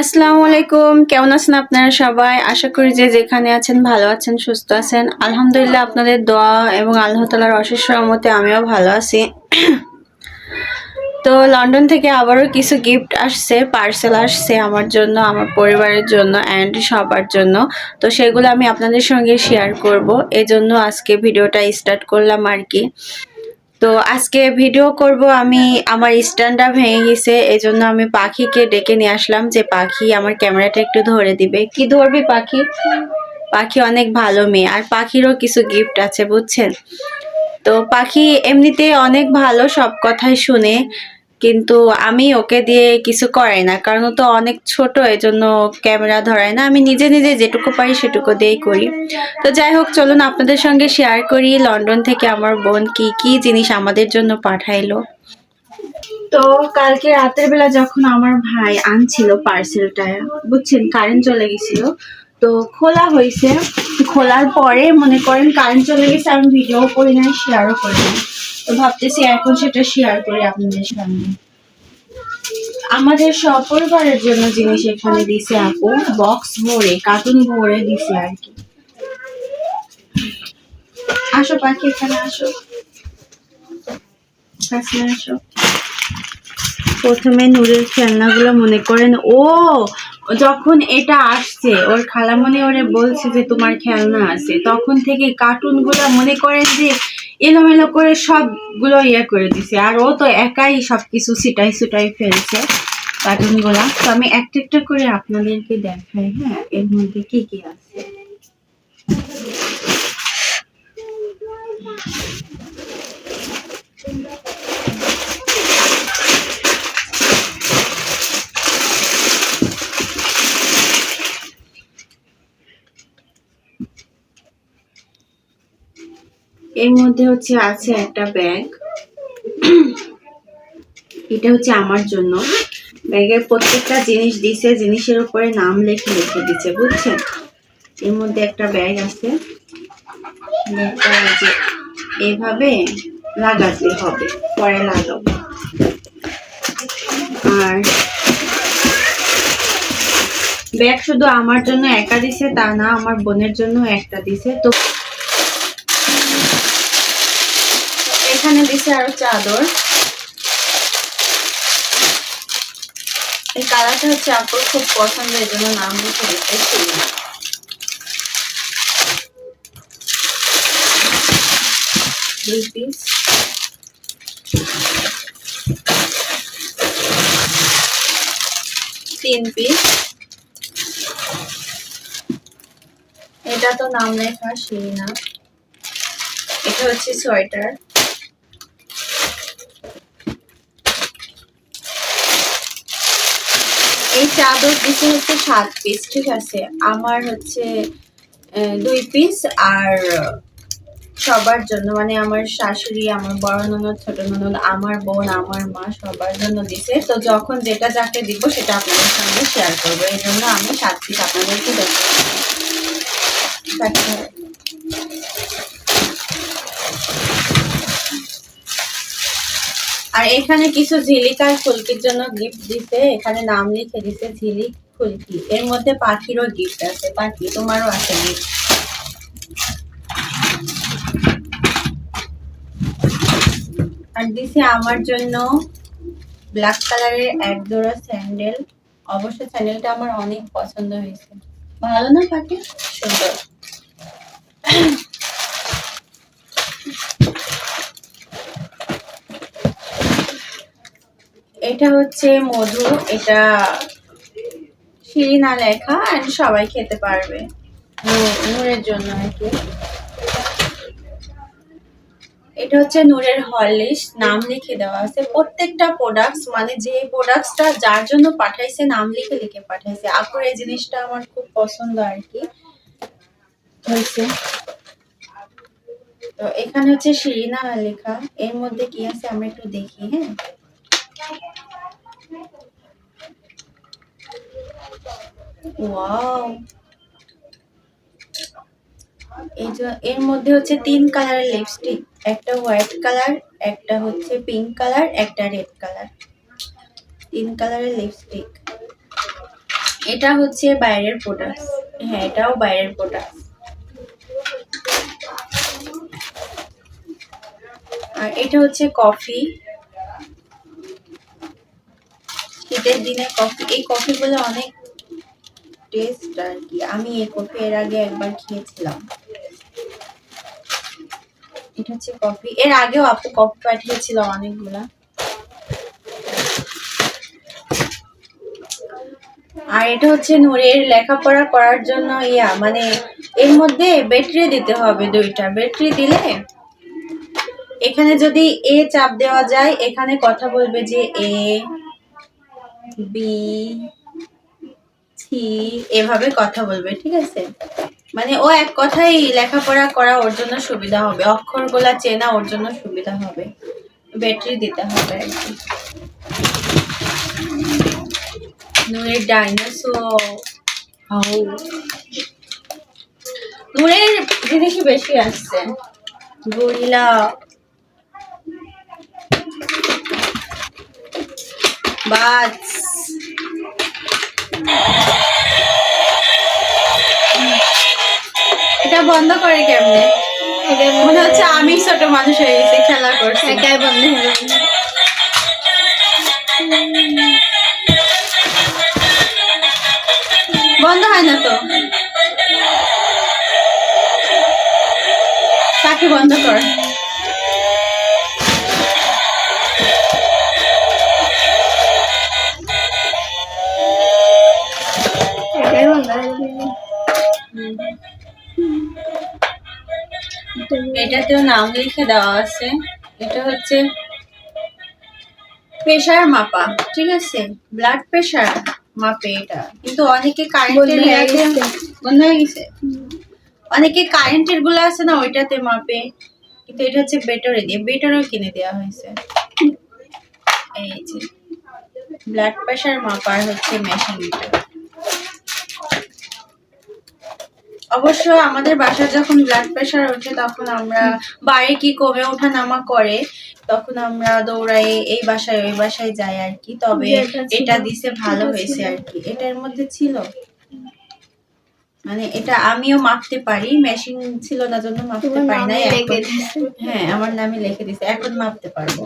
আসসালামু আলাইকুম। কেমন আছেন আপনারা সবাই? আশা করি যে যেখানে আছেন, ভালো আছেন, সুস্থ আছেন। আলহামদুলিল্লাহ আপনাদের দোয়া এবং আল্লাহ তালার অশেষ সহমতে আমিও ভালো আছি। তো লন্ডন থেকে আবারও কিছু গিফট আসছে পার্সেল আসছে আমার জন্য, আমার পরিবারের জন্য অ্যান্ড সবার জন্য। তো সেগুলো আমি আপনাদের সঙ্গে শেয়ার করব। এজন্য আজকে ভিডিওটা স্টার্ট করলাম আর কি। তো আজকে ভিডিও করব আমি, আমার স্ট্যান্ডটা ভেঙে গেছে জন্য আমি পাখিকে ডেকে নিয়ে আসলাম যে, পাখি, আমার ক্যামেরাটা একটু ধরে দিবে। কি ধরবি পাখি? পাখি অনেক ভালো মেয়ে, আর পাখিরও কিছু গিফট আছে, বুঝছেন? তো পাখি এমনিতে অনেক ভালো, সব কথাই শুনে। কিন্তু আমি ওকে দিয়ে কিছু করাই না, কারণ ও তো অনেক ছোট, এজন্য ক্যামেরা ধরায় না। আমি নিজে নিজে যেটুকু পারি সেটুকু দিয়েই করি। তো যাই হোক, চলুন আপনাদের সঙ্গে শেয়ার করি লন্ডন থেকে আমার বোন কি কি জিনিস আমাদের জন্য পাঠাইলো। তো কালকে রাতের বেলা যখন আমার ভাই আনছিল পার্সেলটা বুঝছেন কারেন্ট চলে গেছিল, তো খোলা হয়েছে। খোলার পরে মনে করেন কারেন্ট চলে গেছে, আমি ভিডিও করি নাই শেয়ারও করি নাই। তো ভাবতেছি এখন সেটা শেয়ার করি আপনাদের সঙ্গে আমাদের সপরিবারের জন্য জিনিস এখানে দিছে আপু বক্স ভরে কার্টুন ভরে দিছে আর কি। আসো পাখি, এখানে আসো। আসো। প্রথমে নূরের খেলনাগুলো মনে করেন, ও, যখন এটা আসছে, ওর খালামণি ওরে বলছে যে তোমার খেলনা আছে, তখন থেকে কার্টুনগুলো মনে করেন যে এলোমেলো করে সবগুলো ইয়ে করে দিছে। আর ও তো একাই সব কিছু সিটাই সুটাই ফেলছে কার্টুনগুলা তো আমি একটা একটা করে আপনাদেরকে দেখাই হ্যাঁ? এর মধ্যে কি কি আছে? এর মধ্যে হচ্ছে আছে একটা ব্যাগ। এটা হচ্ছে আমার জন্য। ব্যাগের প্রত্যেকটা জিনিস দিছে, জিনিসের উপরে নাম লিখে লিখে দিচ্ছে বুঝছেন? এর মধ্যে একটা ব্যাগ আছে। ব্যাগটা এই যে এভাবে লাগাতে হবে, পরে লাগাবো। আর ব্যাগ শুধু আমার জন্য একা দিছে, তা না, আমার বোনের জন্য একটা দিছে। তো এখানে দিছে আরও চাদর। এই কালারটা হচ্ছে আপুর খুব পছন্দ এই জন্য নাম লিখে দিতেছি তিন পিস এটা তো নাম লেখা, সেই না এটা হচ্ছে সোয়েটার। চাদর দিতে হচ্ছে সাত পিস ঠিক আছে? আমার হচ্ছে দুই পিস আর সবার জন্য মানে আমার শাশুড়ি, আমার বড় ননদ, ছোট ননদ, আমার বোন, আমার মা সবার জন্য দিছে। তো যখন যেটা যাকে দিব সেটা আপনাদের সঙ্গে শেয়ার করব। এই জন্য আমি সাত পিস আপনাদেরকে দেবো আর এখানে কিছু ঝিলিক আর ফুলকির জন্য গিফট দিতে এখানে নাম লিখে দিছে ঝিলিক ফুলকি। এর মধ্যে পাখিরও গিফট আছে। পাখি তোমারও আছে গিফট আর দিছে আমার জন্য ব্ল্যাক কালারের এক জোড়া স্যান্ডেল অবশ্য স্যান্ডেলটা আমার অনেক পছন্দ হয়েছে। ভালো না পাখি? সুন্দর। এটা হচ্ছে মধু, এটা শিরিনা লেখা and সবাই খেতে পারবে। নূরের জন্য আর কি এটা হচ্ছে নূরের হরলিক্স নাম লিখে দেওয়া আছে। প্রত্যেকটা প্রোডাক্টস মানে যে প্রোডাক্টসটা যার জন্য পাঠাইছে, নাম লিখে লিখে পাঠাইছে। আপুর এই জিনিসটা আমার খুব পছন্দ আর কি। হয়েছে। তো এখানে হচ্ছে শিরিনা লেখা। এর মধ্যে কি আছে? আমরা একটু দেখি হ্যাঁ? ওয়াও এই যে, এর মধ্যে হচ্ছে তিন কালারের লিপস্টিক একটা হোয়াইট কালার একটা হচ্ছে পিঙ্ক কালার একটা রেড কালার তিন কালারের লিপস্টিক এটা হচ্ছে বাইরের প্রোডাক্ট হ্যাঁ এটাও বাইরের প্রোডাক্ট আর এটা হচ্ছে কফি শীতের দিনে কফি এই কফিগুলো অনেক টেস্ট আর কি। আমি এই কফি এর আগে একবার খেয়েছিলাম। এটা হচ্ছে কফি। এর আগেও আপু কফি পাঠিয়েছিল অনেকগুলা। আর এটা হচ্ছে নূরের লেখাপড়া করার জন্য ইয়া মানে এর মধ্যে ব্যাটারি দিতে হবে দুইটা। ব্যাটারি দিলে এখানে যদি এ চাপ দেওয়া যায়, এখানে কথা বলবে যে এ, বি সি এভাবে কথা বলবে, ঠিক আছে? মানে ও এক কথাই লেখাপড়া করা ওর জন্য সুবিধা হবে, অক্ষরগুলা চেনা ওর জন্য সুবিধা হবে ব্যাটারি দিতে হবে আর কি। নূরের ডাইনোসর নূরের জিনিসই বেশি আসছে, গরিলা। বাজ বন্ধ করে কেমনে? মনে হচ্ছে আমি ছোট মানুষ হয়ে গেছি খেলা করছি একাই বন্ধ হয়ে। বন্ধ হয় না তো? তাকে বন্ধ কর? এটাতেও নাম লিখে দেওয়া আছে। এটা হচ্ছে প্রেশার মাপা ঠিক আছে? ব্লাড প্রেশার মাপে এটা। কিন্তু অনেকে কারেন্টের বন্ধ হয়ে গেছে। হয়ে অনেকে কারেন্টেরগুলো আছে না ওইটাতে মাপে। কিন্তু এটা হচ্ছে বেটারে দিয়ে বেটারও কিনে দেওয়া হয়েছে। এই যে ব্লাড প্রেশার মাপার হচ্ছে মেশিন এটা অবশ্য আমাদের বাসায় যখন ব্লাড প্রেশার ওঠে তখন আমরা বাড়ি কি কমে ওঠা নামা করে তখন আমরা দৌড়াই এই বাসায় ওই বাসায় যাই আর কি। তবে এটা দিছে ভালো হয়েছে আর কি। এটার মধ্যে ছিল। মানে এটা আমিও মাপতে পারি মেশিন ছিল না জন্য মাপতে পারি না। হ্যাঁ আমার নামে লিখে দিছে এখন মাপতে পারব।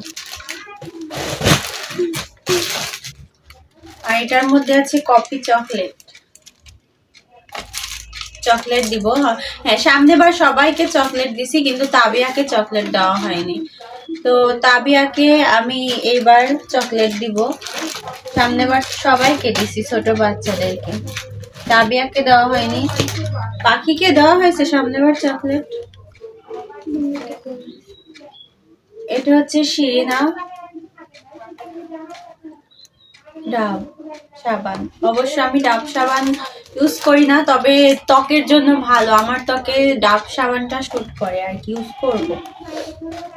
আর এটার মধ্যে আছে কফি চকলেট চকলেট দিব। হ্যাঁ সামনেবার সবাইকে চকলেট দিছি, কিন্তু তাবিয়াকে চকলেট দেওয়া হয়নি। তো তাবিয়াকে আমি এইবার চকলেট দিব। সামনেবার সবাইকে দিছি, ছোট বাচ্চাদেরকে। তাবিয়াকে দেওয়া হয়নি। পাখিকে দেওয়া হয়েছে সামনেবার চকলেট এটা হচ্ছে শিরিনা। ডাব, সাবান। অবশ্য আমি ডাব সাবান ইউজ করি না তবে ত্বকের জন্য ভালো। আমার ত্বকে ডাব সাবানটা শুট করে আর কি ইউজ করব।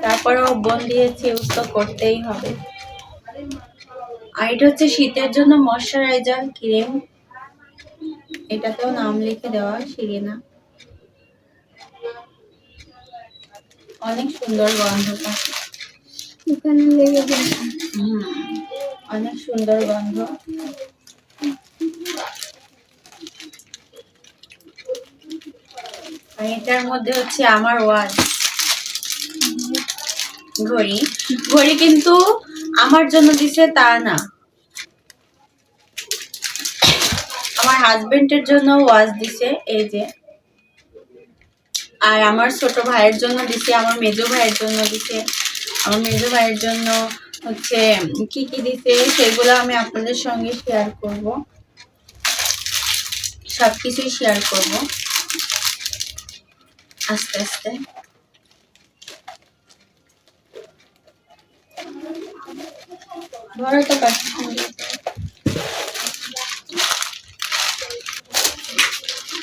তারপরেও বোন দিয়েছে ইউজ তো করতেই হবে। আর এটা হচ্ছে শীতের জন্য ময়শ্চারাইজার ক্রিম এটাতেও নাম লিখে দেওয়া শিরিনা। অনেক সুন্দর গন্ধটা। এখানে লেগে অনেক সুন্দর গন্ধ। এটার মধ্যে হচ্ছে আমার ওয়াচ ঘড়ি। ঘড়ি কিন্তু আমার জন্য দিছে তা না। আমার হাজবেন্ডের জন্য ওয়াচ দিছে, এই যে। আর আমার ছোট ভাইয়ের জন্য দিছে, আমার মেজো ভাইয়ের জন্য দিছে। আমার মেজো ভাইয়ের জন্য হচ্ছে কি কি দিছে, সেগুলো আমি আপনাদের সঙ্গে শেয়ার করব। সব কিছুই শেয়ার করব। আস্তে আস্তে।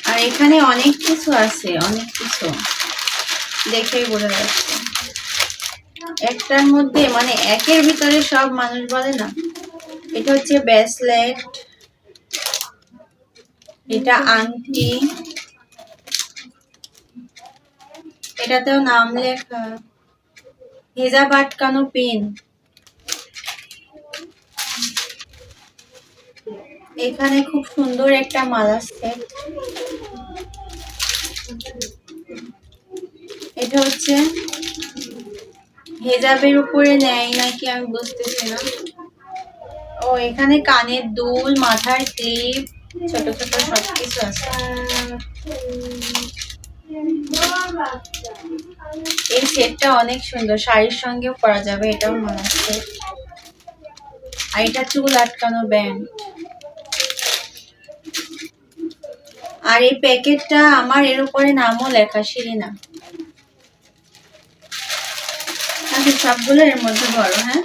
আর এখানে অনেক কিছু আছে, অনেক কিছু। দেখেই বোঝা যাচ্ছে। একটার মধ্যে মানে একের ভিতরে সব মানুষ বলে না। এটা হচ্ছে ব্রেসলেট এটা আংটি। এটাতেও নাম লেখা হেজাব আটকানো পেন। এখানে খুব সুন্দর একটা মালা সেট এটা হচ্ছে হেজাবের উপরে নেয় নাকি আমি বুঝতেছি না। ও, এখানে কানের দুল, মাথার ক্লিপ, ছোট ছোট সব কিছু আছে। এই সেটটা অনেক সুন্দর। শাড়ির সঙ্গেও পরা যাবে, এটাও মনে হচ্ছে। আর এটা চুল আটকানো ব্যান্ড আর এই প্যাকেটটা আমার এর উপরে নামও লেখা শিরিনা আচ্ছা সবগুলো এর মধ্যে বড় হ্যাঁ?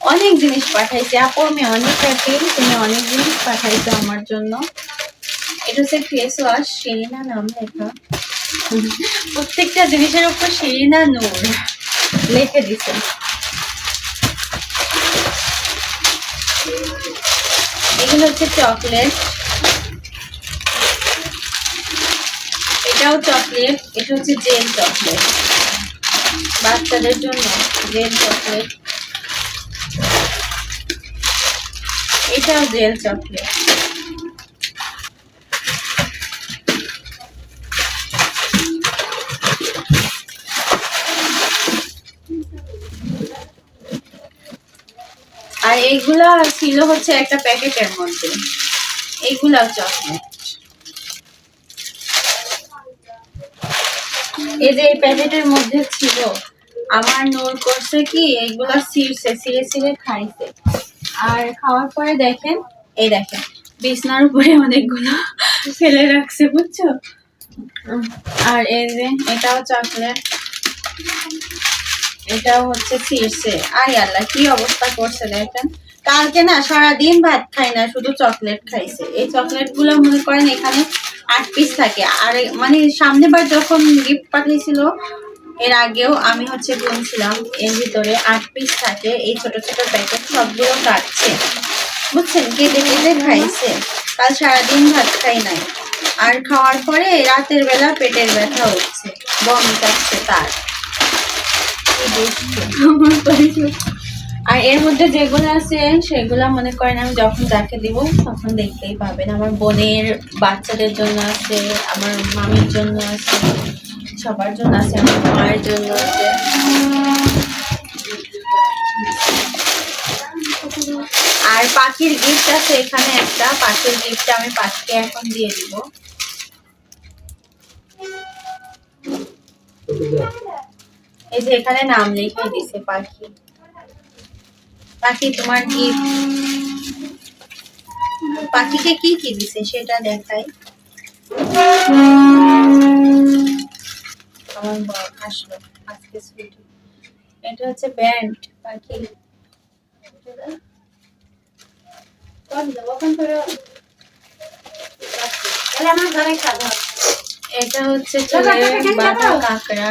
অনেক জিনিস পাঠাইছে। আপু, আমি অনেক হ্যাপি তুমি অনেক জিনিস পাঠাইছো আমার জন্য। এটা হচ্ছে ফেস ওয়াশ শিরিনা নাম লেখা। প্রত্যেকটা জিনিসের উপর সেই শিরিনা নূর লিখে দিছে। এগুলো হচ্ছে চকলেট। এটাও চকলেট, এটা হচ্ছে জেল চকলেট। বাচ্চাদের জন্য জেল চকলেট। এটাও জেল চকলেট। আর এইগুলা ছিল হচ্ছে একটা প্যাকেটের মধ্যে। এইগুলা চকলেট। এই যে এই প্যাকেটের মধ্যে ছিল আমার নোর করছে কি, এইগুলা ছিঁড়ছে ছিঁড়ে ছিঁড়ে খাইছে। আর খাওয়ার পরে দেখেন, এই দেখেন, বিছনার উপরে অনেকগুলো ফেলে রাখছে, বুঝছ? আর এই যে এটাও চকলেট। এটাও হচ্ছে ছিঁড়ছে আই আল্লাহ, কি অবস্থা করছে দেখেন কালকে না সারাদিন ভাত খাই না, শুধু চকলেট খাইছে। এই চকলেটগুলো মনে করেন এখানে আট পিস থাকে। আর মানে সামনে বার যখন গিফট পাঠিয়েছিল, এর আগেও আমি হচ্ছে গুনছিলাম, এর ভিতরে আট পিস থাকে। এই ছোট ছোট প্যাকেট সবগুলো কাটছে। বুঝছেন? কেটে কেটে খাইছে। কাল সারাদিন ভাত খাই নাই। আর খাওয়ার পরে রাতের বেলা পেটের ব্যথা হচ্ছে, বমি কাটছে তার। আর এর মধ্যে যেগুলো আছে, সেগুলো মনে করেন আমি যখন যাকে দিব, তখন দেখতেই পাবেন। আমার বোনের বাচ্চাদের জন্য আছে, আমার মামির জন্য আছে, সবার জন্য আছে, আমার মায়ের জন্য আছে। আর পাখির গিফট আছে এখানে একটা। পাখির গিফট আমি পাখিকে এখন দিয়ে দিব। এই যে এখানে নাম লিখে দিছে পাখি। পাখি, তোমার গিফট পাখিকে কি কি দিছে সেটা দেখাই। আমার আসলো আজকে ছুটি। এটা হচ্ছে ব্যান্ড পাখি। এটা হচ্ছে কাঁকড়া।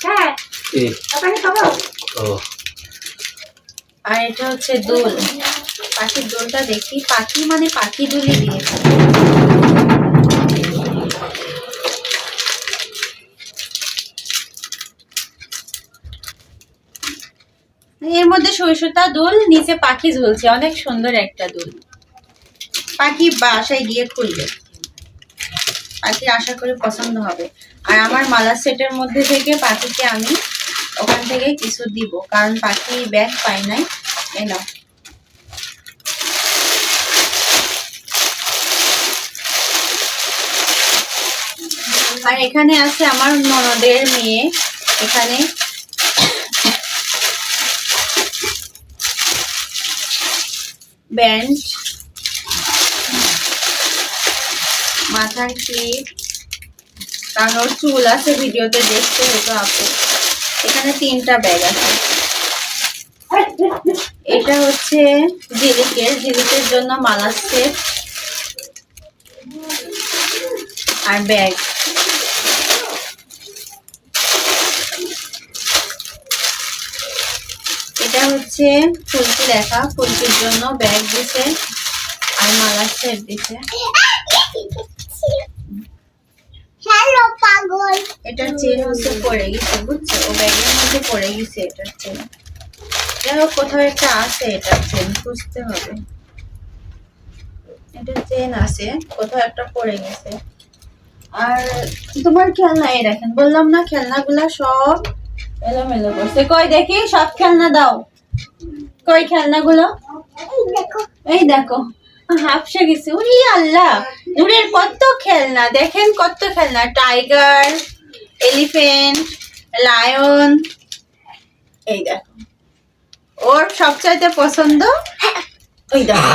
কি ও আর এটা হচ্ছে দোল। পাখির দোলটা দেখি। পাখি মানে পাখি দোলই দিয়েছে এর মধ্যে সরষেটা দোল, নিচে পাখি ঝুলছে। অনেক সুন্দর একটা দোল। পাখি বাসায় গিয়ে খুলবে। পাখি আশা করি পছন্দ হবে। আর আমার মালা সেটের মধ্যে থেকে পাখিকে আমি ওখান থেকে কিছু দিব, কারণ পাখি ব্যাগ পাই নাই। এলাম আর এখানে আছে আমার ননদের মেয়ে। এখানে ব্যান্ড মাথার ক্লিপ কারণ চুল আছে, ভিডিওতে দেখতে হতো আপু এখানে তিনটা ব্যাগ আছে। এটা হচ্ছে জিলিকের জিলিকের জন্য মালা সেট আর ব্যাগ এটা হচ্ছে ফুলকি লেখা, ফুলকির জন্য ব্যাগ দিছে আর মালা সেট দিছে। হ্যালো পাগল। এটার চেন হচ্ছে পড়ে গেছে বুঝছ? ও ব্যাগের মধ্যে পড়ে গেছে এটার চেন যাই হোক কোথাও একটা আছে এটার চেন খুঁজতে হবে। এটা চেন আছে কোথাও একটা পড়ে গেছে। আর তোমার খেলনা এই দেখেন বললাম না খেলনাগুলা সব এলোমেলো করছে। কই দেখি সব খেলনা দাও। কই খেলনাগুলো? এই দেখো। এই দেখো। হাফসে গেছে। উনি আল্লাহ দূরের কত খেলনা দেখেন কত খেলনা। টাইগার এলিফেন্ট লায়ন এই দেখো। ওর সবচাইতে পছন্দ? ওই দেখো।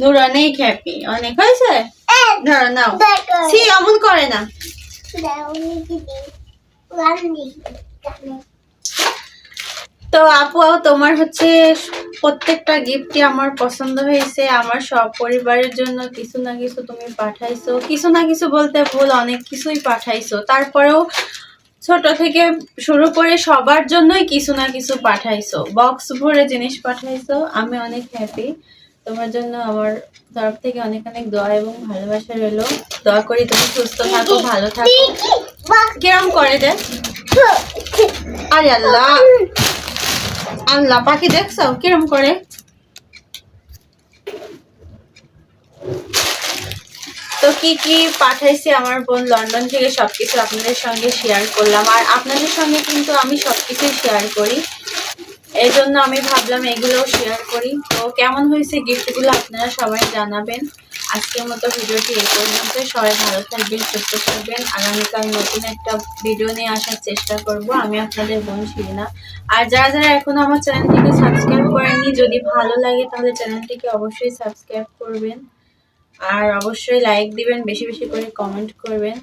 নূর অনেক হ্যাপি অনেক হয়েছে? ধরো নাও। সি অমন করে না দাও দিদি রান্নি কানে তো আপু তোমার হচ্ছে প্রত্যেকটা গিফটই আমার পছন্দ হয়েছে আমার সব পরিবারের জন্য কিছু না কিছু তুমি পাঠাইছো কিছু না কিছু বলতে ভুল অনেক কিছুই পাঠাইছো। তারপরেও ছোট থেকে শুরু করে সবার জন্যই কিছু না কিছু পাঠাইছো। বক্স ভরে জিনিস পাঠাইছো আমি অনেক হ্যাপি তোমার জন্য আমার তরফ থেকে অনেক অনেক দোয়া এবং ভালোবাসা রইল। দোয়া করি তুমি সুস্থ থাকো ভালো থাকো। কিরম করে দে? আরে আল্লাহ। আল্লাহ, পাখি দেখছ? কিরম করে? তো কি কি পাঠাইছি আমার বোন লন্ডন থেকে সবকিছু আপনাদের সঙ্গে শেয়ার করলাম। আর আপনাদের সঙ্গে কিন্তু আমি সবকিছুই শেয়ার করি। এই জন্য আমি ভাবলাম এগুলোও শেয়ার করি। তো কেমন হয়েছে গিফটগুলো আপনারা সবাই জানাবেন। আজকের মতো ভিডিওটি এই পর্যন্ত। সবাই ভালো থাকবেন, সুস্থ থাকবেন। আগামীকাল নতুন একটা ভিডিও নিয়ে আসার চেষ্টা করব। আমি আপনাদের বোন শিরিনা। আর যারা যারা এখনও আমার চ্যানেলটিকে সাবস্ক্রাইব করেননি, যদি ভালো লাগে তাহলে চ্যানেলটিকে অবশ্যই সাবস্ক্রাইব করবেন। আর অবশ্যই লাইক দিবেন, বেশি বেশি করে কমেন্ট করবেন।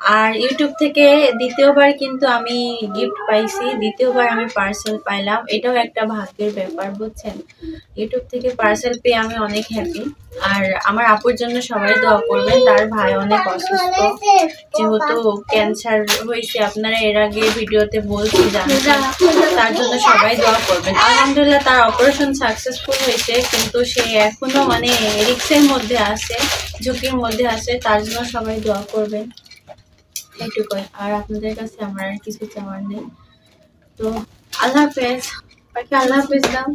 আর ইউটিউব থেকে দ্বিতীয়বার কিন্তু আমি গিফট পাইছি। দ্বিতীয়বার আমি পার্সেল পাইলাম। এটাও একটা ভাগ্যের ব্যাপার, বুঝছেন? ইউটিউব থেকে পার্সেল পেয়ে আমি অনেক হ্যাপি আর আমার আপুর জন্য সবাই দোয়া করবেন, তার ভাই অনেক অসুস্থ। যেহেতু ক্যান্সার হয়েছে, আপনারা এর আগে ভিডিওতে বলছি তার জন্য সবাই দোয়া করবেন। আলহামদুলিল্লাহ, তার অপারেশন সাকসেসফুল হয়েছে, কিন্তু সে এখনও মানে রিক্সের মধ্যে আছে, ঝুঁকির মধ্যে আছে, তার জন্য সবাই দোয়া করবেন। এইটুকুই আর আপনাদের কাছে আমার আর কিছু চাওয়ার নেই। তো আল্লাহ হাফেজ। বাকি আল্লাহ হাফেজ দাও